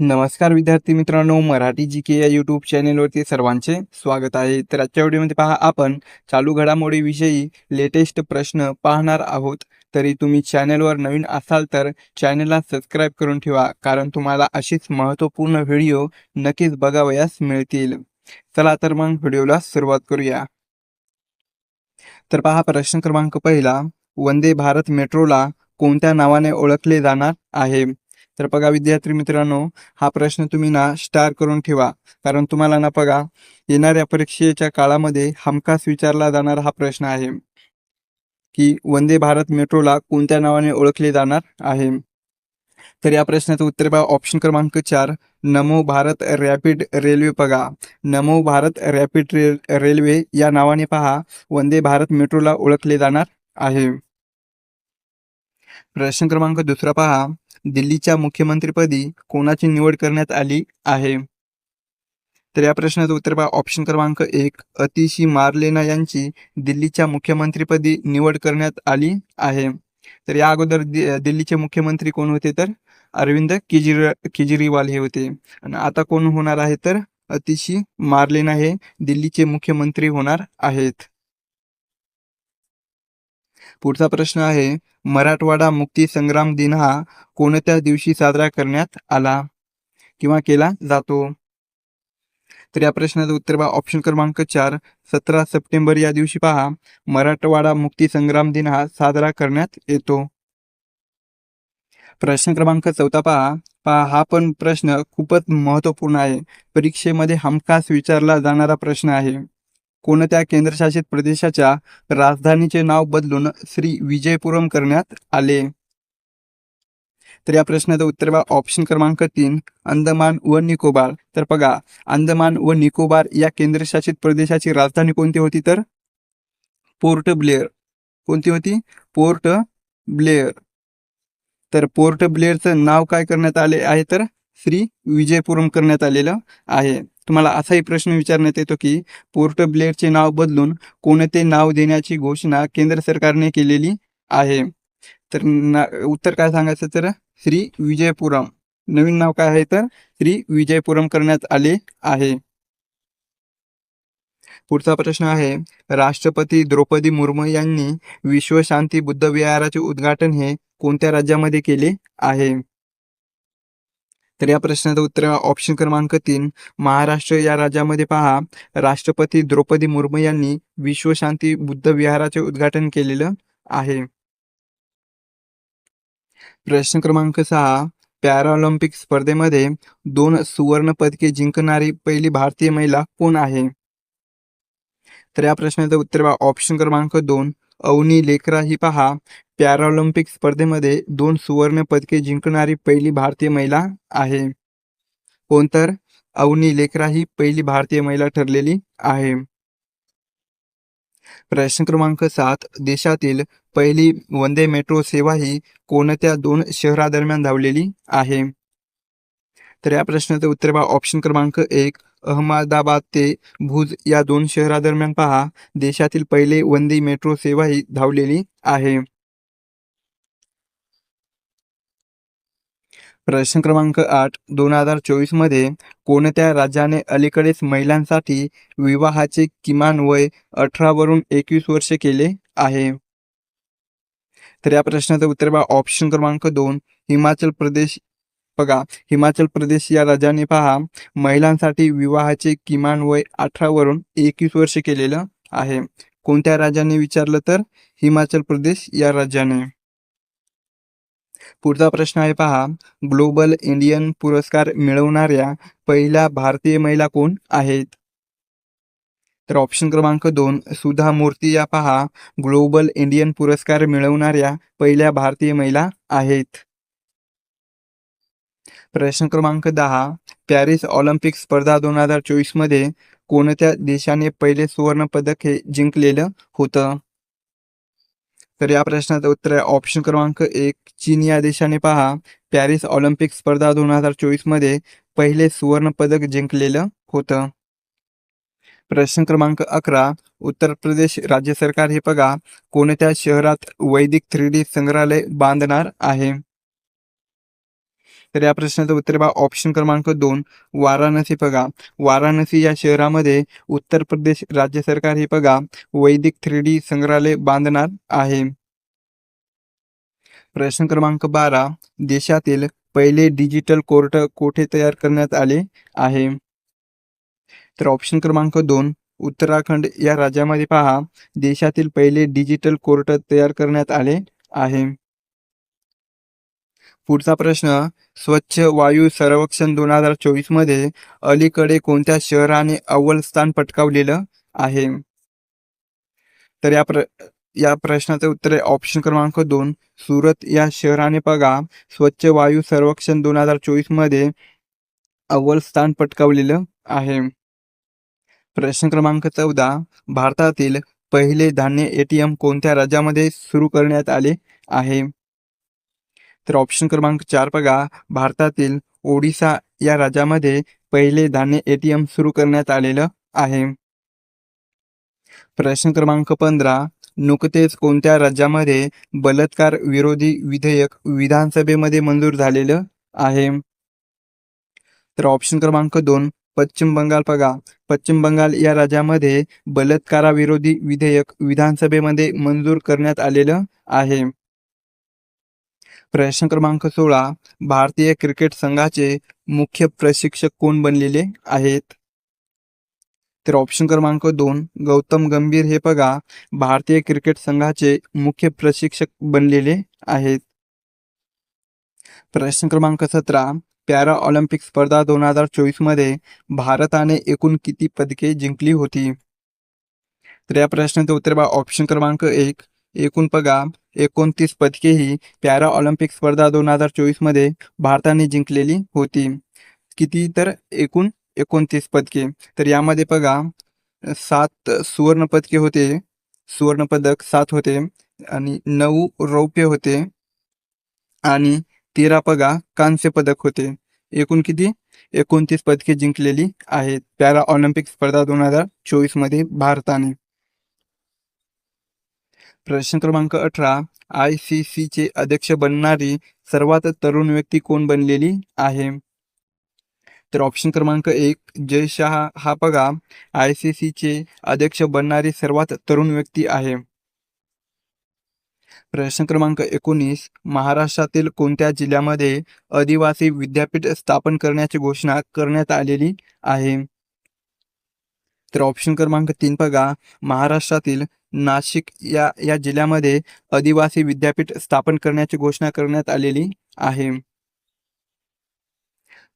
नमस्कार विद्यार्थी मित्रांनो मराठी जी के या यूट्यूब चॅनेलवरती सर्वांचे स्वागत आहे. तर आजच्या व्हिडिओमध्ये पहा आपण चालू घडामोडीविषयी लेटेस्ट प्रश्न पाहणार आहोत. तरी तुम्ही चॅनेलवर नवीन असाल तर चॅनेलला सबस्क्राईब करून ठेवा कारण तुम्हाला अशीच महत्त्वपूर्ण व्हिडिओ नक्कीच बघावयास मिळतील. चला तर मग व्हिडिओला सुरुवात करूया. तर पहा प्रश्न क्रमांक पहिला वंदे भारत मेट्रोला कोणत्या नावाने ओळखले जाणार आहे? तर बघा विद्यार्थी मित्रांनो हा प्रश्न तुम्ही ना स्टार करून ठेवा. कारण तुम्हाला ना बघा येणाऱ्या परीक्षेच्या काळामध्ये हमखास विचारला जाणारा हा प्रश्न आहे. की वंदे भारत मेट्रोला कोणत्या नावाने ओळखले जाणार आहे? तर या प्रश्नाचं उत्तर बघा ऑप्शन क्रमांक चार नमो भारत रॅपिड रेल्वे बघा. Namo Bharat rapid rail railway या नावाने पहा वंदे भारत मेट्रोला ओळखले जाणार आहे. प्रश्न क्रमांक दुसरा पहा. दिल्लीच्या मुख्यमंत्रीपदी कोणाची निवड करण्यात आली आहे? तर या प्रश्नाचं उत्तर पहा. ऑप्शन क्रमांक एक अतिशी मार्लेना यांची दिल्लीच्या मुख्यमंत्रीपदी निवड करण्यात आली आहे. तर या अगोदर दि- दिल्लीचे मुख्यमंत्री कोण होते तर? अरविंद केजरी केजरीवाल हे होते. आणि आता कोण होणार आहे तर? अतिशी मार्लेना हे दिल्लीचे मुख्यमंत्री होणार आहेत. पुढचा प्रश्न आहे मराठवाडा मुक्ती संग्राम दिन हा कोणत्या दिवशी साजरा करण्यात आला किंवा केला जातो? तर या प्रश्नाचं उत्तर पहा. ऑप्शन क्रमांक चार सतरा सप्टेंबर या दिवशी पहा. मराठवाडा मुक्ती संग्राम दिन हा साजरा करण्यात येतो. प्रश्न क्रमांक चौथा पहा. पहा हा पण प्रश्न खूपच महत्त्वपूर्ण आहे. परीक्षेमध्ये हमखास विचारला जाणारा प्रश्न आहे. कोणत्या केंद्रशासित प्रदेशाच्या राजधानीचे नाव बदलून श्री विजयपुरम करण्यात आले? तर या प्रश्नाचं उत्तर बघा. ऑप्शन क्रमांक तीन अंदमान व निकोबार. तर बघा अंदमान व निकोबार या केंद्रशासित प्रदेशाची राजधानी कोणती होती तर? Port Blair. कोणती होती? Port Blair. तर पोर्ट ब्लेअरचं नाव काय करण्यात आले आहे तर? श्री विजयपुरम करण्यात आलेलं आहे. तुम्हाला असाही प्रश्न विचारण्यात येतो की पोर्ट ब्लेडचे नाव बदलून कोणते नाव देण्याची घोषणा केंद्र सरकारने केलेली आहे? तर ना उत्तर काय सांगायचं तर श्री विजयपुरम. नवीन नाव काय आहे तर श्री विजयपुरम करण्यात आले आहे. पुढचा प्रश्न आहे राष्ट्रपती द्रौपदी मुर्मू यांनी विश्वशांती बुद्ध विहाराचे उद्घाटन हे कोणत्या राज्यामध्ये केले आहे? तर या प्रश्नाचं उत्तर ऑप्शन क्रमांक तीन. महाराष्ट्र या राज्यामध्ये पहा राष्ट्रपती द्रौपदी मुर्मू यांनी विश्वशांती बुद्ध विहाराचे उद्घाटन केलेलं आहे. प्रश्न क्रमांक सहा पॅराऑलिम्पिक स्पर्धेमध्ये दोन सुवर्ण पदके जिंकणारी पहिली भारतीय महिला कोण आहे? तर या प्रश्नाचं उत्तर ऑप्शन क्रमांक दोन. अवनी लेकरा ही पहा पॅराऑलिम्पिक स्पर्धेमध्ये दोन सुवर्ण पदके जिंकणारी पहिली भारतीय महिला आहे. कोणतर अवनी लेकरा ही पहिली भारतीय महिला ठरलेली आहे. प्रश्न क्रमांक सात. देशातील पहिली वंदे मेट्रो सेवा ही कोणत्या दोन शहरादरम्यान धावलेली आहे? तर या प्रश्नाचं उत्तर बा ऑप्शन क्रमांक एक अहमदाबाद ते भुज या दोन शहरादरम्यान पहा. देशातील पहिले वंदे मेट्रो सेवा ही धावलेली आहे. प्रश्न क्रमांक आठ. दोन हजार चोवीसमध्ये कोणत्या राज्याने अलीकडेच महिलांसाठी विवाहाचे किमान वय अठरा वरून एकवीस वर्ष केले आहे? तर या प्रश्नाचं उत्तर पहा. ऑप्शन क्रमांक दोन. हिमाचल प्रदेश बघा हिमाचल प्रदेश या राज्याने पहा महिलांसाठी विवाहाचे किमान वय अठरा वरून एकवीस वर्ष केलेलं आहे. कोणत्या राज्याने विचारलं तर? हिमाचल प्रदेश या राज्याने पुढचा प्रश्न आहे पहा ग्लोबल इंडियन पुरस्कार मिळवणाऱ्या पहिल्या भारतीय महिला कोण आहेत? तर ऑप्शन क्रमांक दोन सुधा मूर्ती या पहा ग्लोबल इंडियन पुरस्कार मिळवणाऱ्या पहिल्या भारतीय महिला आहेत. प्रश्न क्रमांक दहा. पॅरिस ऑलिम्पिक स्पर्धा दोन हजार चोवीसमध्ये कोणत्या देशाने पहिले सुवर्ण पदक हे जिंकलेलं होतं? तर या प्रश्नाचं उत्तर आहे ऑप्शन क्रमांक एक. चीन या देशाने पहा. पॅरिस ऑलिम्पिक स्पर्धा दोन हजार चोवीसमध्ये पहिले सुवर्ण पदक जिंकलेलं होतं. प्रश्न क्रमांक अकरा. उत्तर प्रदेश राज्य सरकार हे बघा. कोणत्या शहरात वैदिक थ्री डी संग्रहालय बांधणार आहे? तर या प्रश्नाचं उत्तर बघा ऑप्शन क्रमांक दोन वाराणसी बघा. वाराणसी या शहरामध्ये उत्तर प्रदेश राज्य सरकार हे बघा वैदिक थ्री डी संग्रहालय बांधणार आहे. प्रश्न क्रमांक बारा देशातील पहिले डिजिटल कोर्ट कोठे तयार करण्यात आले आहे? तर ऑप्शन क्रमांक दोन उत्तराखंड या राज्यामध्ये पहा. देशातील पहिले डिजिटल कोर्ट तयार करण्यात आले आहे. पुढचा प्रश्न स्वच्छ वायू सर्वेक्षण दोन हजार चोवीसमध्ये अलीकडे कोणत्या शहराने अव्वल स्थान पटकावलेलं आहे? तर या प्र या प्रश्नाचे उत्तर आहे ऑप्शन क्रमांक दोन सुरत. या शहराने बघा स्वच्छ वायू सर्वेक्षण दोन हजार चोवीसमध्ये अव्वल स्थान पटकावलेलं आहे. प्रश्न क्रमांक चौदा भारतातील पहिले धान्य एटीएम कोणत्या राज्यामध्ये सुरू करण्यात आले आहे? तर ऑप्शन क्रमांक चार बघा. भारतातील ओडिसा या राज्यामध्ये पहिले धान्य एटीएम सुरू करण्यात आलेलं आहे. प्रश्न क्रमांक पंधरा. नुकतेच कोणत्या राज्यामध्ये बलात्कार विरोधी विधेयक विधानसभेमध्ये मंजूर झालेलं आहे? तर ऑप्शन क्रमांक दोन. पश्चिम बंगाल बघा. पश्चिम बंगाल या राज्यामध्ये बलात्काराविरोधी विधेयक विधानसभेमध्ये मंजूर करण्यात आलेलं आहे. प्रश्न क्रमांक सोळा भारतीय क्रिकेट संघाचे मुख्य प्रशिक्षक कोण बनलेले आहेत? तर ऑप्शन क्रमांक दोन गौतम गंभीर हे बघा भारतीय क्रिकेट संघाचे मुख्य प्रशिक्षक बनलेले आहेत. प्रश्न क्रमांक सतरा पॅरा ऑलिम्पिक स्पर्धा दोन हजार चोवीसमध्ये भारताने एकूण किती पदके जिंकली होती? तर या प्रश्नाचं उत्तर बघा ऑप्शन क्रमांक एक एकूण पगा एकोणतीस पदके ही पॅरा ऑलिम्पिक स्पर्धा दोन हजार चोवीसमध्ये भारताने जिंकलेली होती. किती तर एकूण एकोणतीस पदके. तर यामध्ये बघा सात सुवर्ण पदके होते सुवर्ण पदक सात होते आणि नऊ रौप्य होते आणि तेरा पगा कांस्य पदक होते. एकूण किती? एकोणतीस पदके जिंकलेली आहेत पॅरा ऑलिम्पिक स्पर्धा दोन हजार चोवीसमध्ये भारताने. प्रश्न क्रमांक अठरा. आय सी सीचे अध्यक्ष बनणारी सर्वात तरुण व्यक्ती कोण बनलेली आहे? तर ऑप्शन क्रमांक एक जय शाह. हा बघा आय सी सीचे अध्यक्ष बनणारी सर्वात तरुण व्यक्ती आहे. प्रश्न क्रमांक एकोणीस महाराष्ट्रातील कोणत्या जिल्ह्यामध्ये आदिवासी विद्यापीठ स्थापन करण्याची घोषणा करण्यात आलेली आहे? तर ऑप्शन क्रमांक तीन बघा. महाराष्ट्रातील नाशिक या या जिल्ह्यामध्ये आदिवासी विद्यापीठ स्थापन करण्याची घोषणा करण्यात आलेली आहे.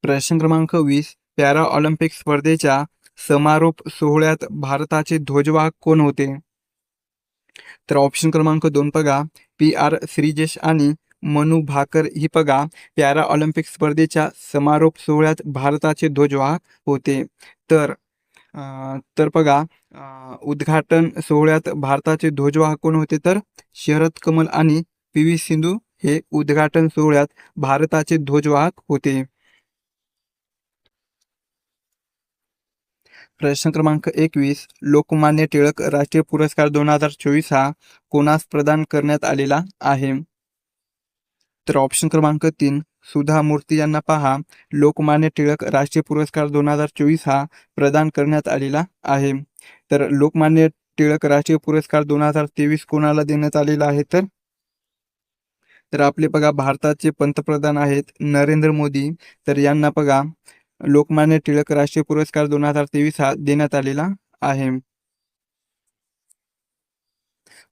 प्रश्न क्रमांक वीस. पॅरा ऑलिम्पिक स्पर्धेच्या समारोप सोहळ्यात भारताचे ध्वजवाहक कोण होते? तर ऑप्शन क्रमांक दोन बघा. पी आर श्रीजेश आणि मनु भाकर ही पगा पॅरा ऑलिम्पिक स्पर्धेच्या समारोप सोहळ्यात भारताचे ध्वजवाहक होते. तर तर बघा उद्घाटन सोहळ्यात भारताचे ध्वजवाहक कोण होते तर? शरद कमल आणि पी व्ही सिंधू हे उद्घाटन सोहळ्यात भारताचे ध्वजवाहक होते. प्रश्न क्रमांक एकवीस लोकमान्य टिळक राष्ट्रीय पुरस्कार दोन हजार चोवीस हा कोणास प्रदान करण्यात आलेला आहे? तर ऑप्शन क्रमांक तीन सुधा मूर्ती यांना पहा. लोकमान्य टिळक राष्ट्रीय पुरस्कार दोन हजार चोवीस हा प्रदान करण्यात आलेला आहे. तर लोकमान्य टिळक राष्ट्रीय पुरस्कार दोन हजार तेवीस कोणाला देण्यात आलेला आहे तर? तर आपले बघा भारताचे पंतप्रधान आहेत नरेंद्र मोदी. तर यांना बघा लोकमान्य टिळक राष्ट्रीय पुरस्कार दोन हजार तेवीस हा देण्यात आलेला आहे.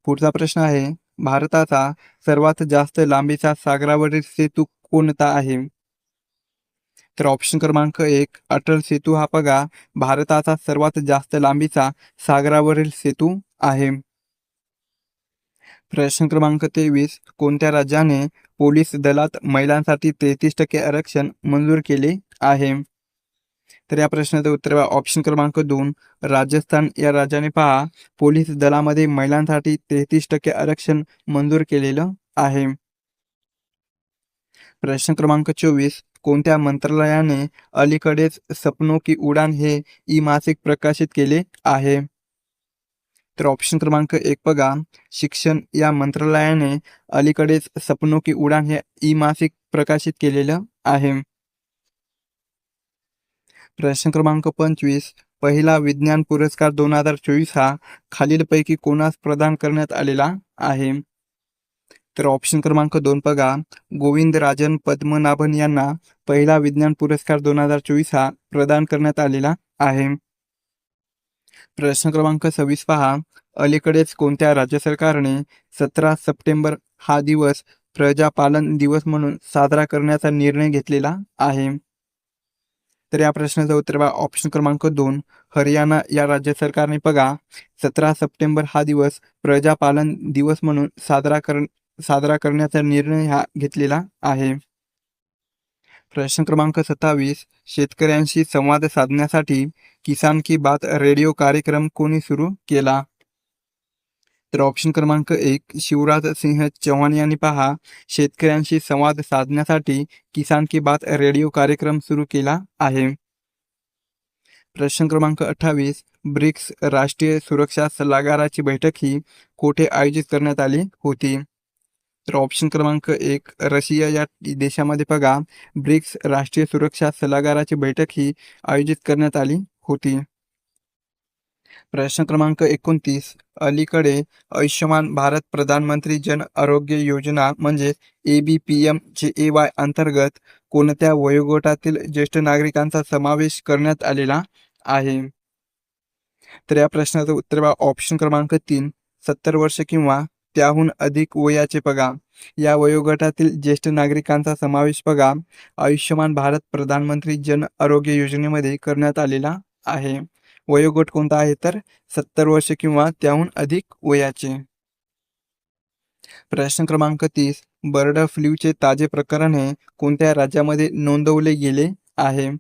पुढचा प्रश्न आहे भारताचा सर्वात जास्त लांबीचा सागरावरील सेतू कोणता आहे? तर ऑप्शन क्रमांक एक अटल सेतू हा बघा भारताचा सर्वात जास्त लांबीचा सागरावरील सेतू आहे. प्रश्न क्रमांक तेवीस कोणत्या राज्याने पोलीस दलात महिलांसाठी तेहतीस टक्के आरक्षण मंजूर केले आहे? तर या प्रश्नाचं उत्तर ऑप्शन क्रमांक दोन राजस्थान या राज्याने पहा पोलीस दलामध्ये महिलांसाठी तेहतीस टक्के आरक्षण मंजूर केलेलं आहे. प्रश्न क्रमांक चोवीस. कोणत्या मंत्रालयाने अलीकडेच सपनो की उडान हे ई मासिक प्रकाशित केले आहे? तर ऑप्शन क्रमांक एक बघा. शिक्षण या मंत्रालयाने अलीकडेच सपनो की उडान हे ई मासिक प्रकाशित केलेलं आहे. प्रश्न क्रमांक पंचवीस. पहिला विज्ञान पुरस्कार दोन हजार चोवीस हा खालीलपैकी कोणास प्रदान करण्यात आलेला आहे? तर ऑप्शन क्रमांक दोन बघा. गोविंदराजन पद्मनाभन यांना पहिला विज्ञान पुरस्कार दोन हजार चोवीस हा प्रदान करण्यात आलेला आहे. प्रश्न क्रमांक सव्वीस पहा. अलीकडेच कोणत्या राज्य सरकारने सतरा सप्टेंबर हा दिवस प्रजापालन दिवस म्हणून साजरा करण्याचा निर्णय घेतलेला आहे? तर या प्रश्नाचं उत्तर बघा. ऑप्शन क्रमांक दोन. हरियाणा या राज्य सरकारने बघा. सतरा सप्टेंबर हा दिवस प्रजापालन दिवस म्हणून साजरा कर साजरा करण्याचा निर्णय हा घेतलेला आहे. प्रश्न क्रमांक सत्तावीस शेतकऱ्यांशी संवाद साधण्यासाठी किसान की बात रेडिओ कार्यक्रम कोणी सुरू केला? तर ऑप्शन क्रमांक एक शिवराज सिंह चौहान यांनी पहा. शेतकऱ्यांशी संवाद साधण्यासाठी किसान की बात रेडिओ कार्यक्रम सुरू केला आहे. प्रश्न क्रमांक अठ्ठावीस ब्रिक्स राष्ट्रीय सुरक्षा सल्लागाराची बैठक ही कोठे आयोजित करण्यात आली होती? तर ऑप्शन क्रमांक एक रशिया या देशामध्ये बघा ब्रिक्स राष्ट्रीय सुरक्षा सल्लागाराची बैठक ही आयोजित करण्यात आली होती. प्रश्न क्रमांक एकोणतीस अलीकडे आयुष्यमान भारत प्रधानमंत्री जन आरोग्य योजना म्हणजे ए बी पी एम जे ए वाय अंतर्गत कोणत्या वयोगटातील ज्येष्ठ नागरिकांचा समावेश करण्यात आलेला आहे? तर या प्रश्नाचं उत्तर ऑप्शन क्रमांक तीन सत्तर वर्ष किंवा त्याहून अधिक वयाचे बघा. या वयोगटातील ज्येष्ठ नागरिकांचा समावेश बघा. आयुष्यमान भारत प्रधानमंत्री जन आरोग्य योजनेमध्ये करण्यात आलेला आहे. वयोगट कोणता आहे तर सत्तर वर्ष किंवा त्याहून अधिक वयाचे. प्रश्न क्रमांक तीस. बर्ड फ्लूचे ताजे प्रकरण हे कोणत्या राज्यामध्ये नोंदवले गेले आहे?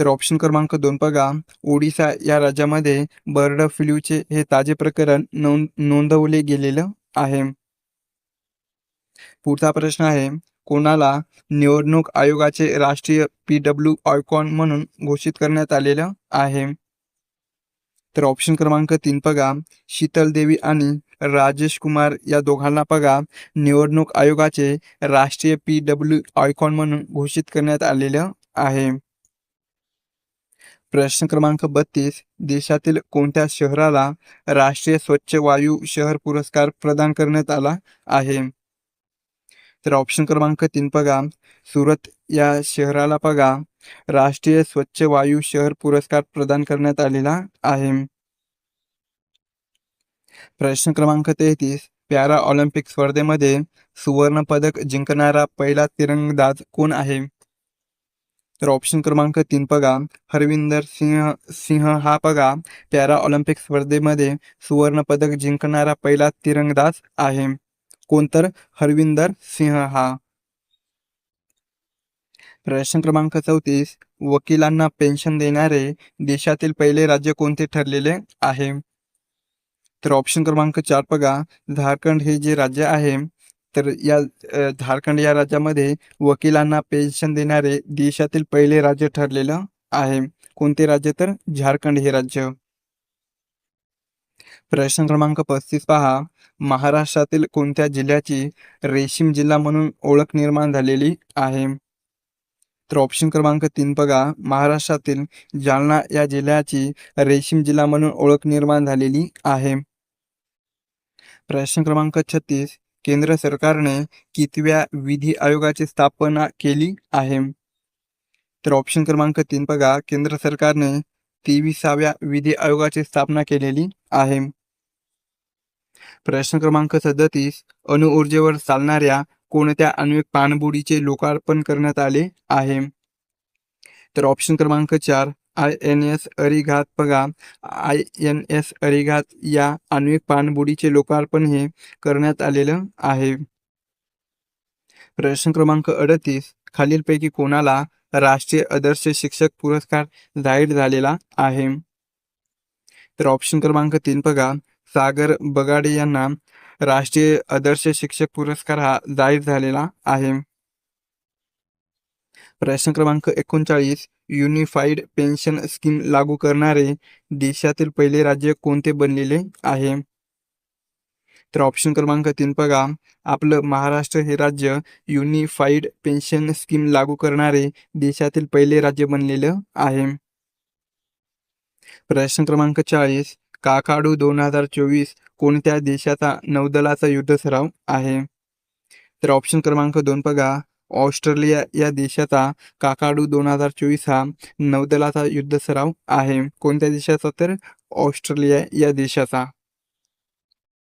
तर ऑप्शन क्रमांक दोन बघा. ओडिसा या राज्यामध्ये बर्ड फ्ल्यूचे हे ताजे प्रकरण नोंद नोंदवले गेलेलं आहे. पुढचा प्रश्न आहे कोणाला निवडणूक आयोगाचे राष्ट्रीय पी डब्ल्यू आयकॉन म्हणून घोषित करण्यात आलेलं आहे? तर ऑप्शन क्रमांक तीन बघा. शीतल देवी आणि राजेश कुमार या दोघांना बघा. निवडणूक आयोगाचे राष्ट्रीय पी डब्ल्यू आयकॉन म्हणून घोषित करण्यात आलेलं आहे. प्रश्न क्रमांक बत्तीस. देशातील कोणत्या शहराला राष्ट्रीय स्वच्छ वायू शहर पुरस्कार प्रदान करण्यात आला आहे? तर ऑप्शन क्रमांक तीन बघा. सुरत या शहराला बघा. राष्ट्रीय स्वच्छ वायू शहर पुरस्कार प्रदान करण्यात आलेला आहे. प्रश्न क्रमांक तेहतीस. पॅरा ऑलिम्पिक स्पर्धेमध्ये सुवर्ण पदक जिंकणारा पहिला तिरंगदाज कोण आहे? तर ऑप्शन क्रमांक तीन बघा. हरविंदर सिंह सिंह हा बघा. पॅरा ऑलिम्पिक स्पर्धेमध्ये सुवर्ण पदक जिंकणारा पहिला तिरंगदास आहे. कोणतर हरविंदर सिंह हा. प्रश्न क्रमांक चौतीस. वकिलांना पेन्शन देणारे देशातील पहिले राज्य कोणते ठरलेले आहे? तर ऑप्शन क्रमांक चार बघा. झारखंड हे जे राज्य आहे तर या झारखंड या राज्यामध्ये वकिलांना पेन्शन देणारे देशातील पहिले राज्य ठरलेलं आहे. कोणते राज्य तर? झारखंड हे राज्य. प्रश्न क्रमांक पस्तीस पहा. महाराष्ट्रातील कोणत्या जिल्ह्याची रेशीम जिल्हा म्हणून ओळख निर्माण झालेली आहे? तर ऑप्शन क्रमांक तीन बघा. महाराष्ट्रातील जालना या जिल्ह्याची रेशीम जिल्हा म्हणून ओळख निर्माण झालेली आहे. प्रश्न क्रमांक छत्तीस. केंद्र सरकारने कितव्या विधी आयोगाची स्थापना केली आहे? तर ऑप्शन क्रमांक तीन बघा. केंद्र सरकारने तेविसाव्या विधी आयोगाची स्थापना केलेली आहे. प्रश्न क्रमांक सदतीस. अणुऊर्जेवर चालणाऱ्या कोणत्या आण्विक पाणबुडीचे लोकार्पण करण्यात आले आहे? तर ऑप्शन क्रमांक चार. आय एन एस अरिघात बघा. आय एन एस अरिघात या आण्विक पाणबुडीचे लोकार्पण हे करण्यात आलेलं आहे. प्रश्न क्रमांक अडतीस. खालीलपैकी कोणाला राष्ट्रीय आदर्श शिक्षक पुरस्कार जाहीर झालेला आहे? तर ऑप्शन क्रमांक तीन बघा. सागर बगाडे यांना राष्ट्रीय आदर्श शिक्षक पुरस्कार हा जाहीर झालेला आहे. प्रश्न क्रमांक एकोणचाळीस. युनिफाईड पेन्शन स्कीम लागू करणारे देशातील पहिले राज्य कोणते बनलेले आहे? तर ऑप्शन क्रमांक तीन बघा. आपलं महाराष्ट्र हे राज्य युनिफाईड पेन्शन स्कीम लागू करणारे देशातील पहिले राज्य बनलेलं आहे. प्रश्न क्रमांक चाळीस. काकाडू दोन हजार चोवीस कोणत्या देशाचा नौदलाचा युद्ध सराव आहे? तर ऑप्शन क्रमांक दोन बघा. ऑस्ट्रेलिया या देशाचा काकाडू दोन हजार चोवीस हा नौदलाचा युद्ध सराव आहे. कोणत्या देशाचा तर? ऑस्ट्रेलिया या देशाचा.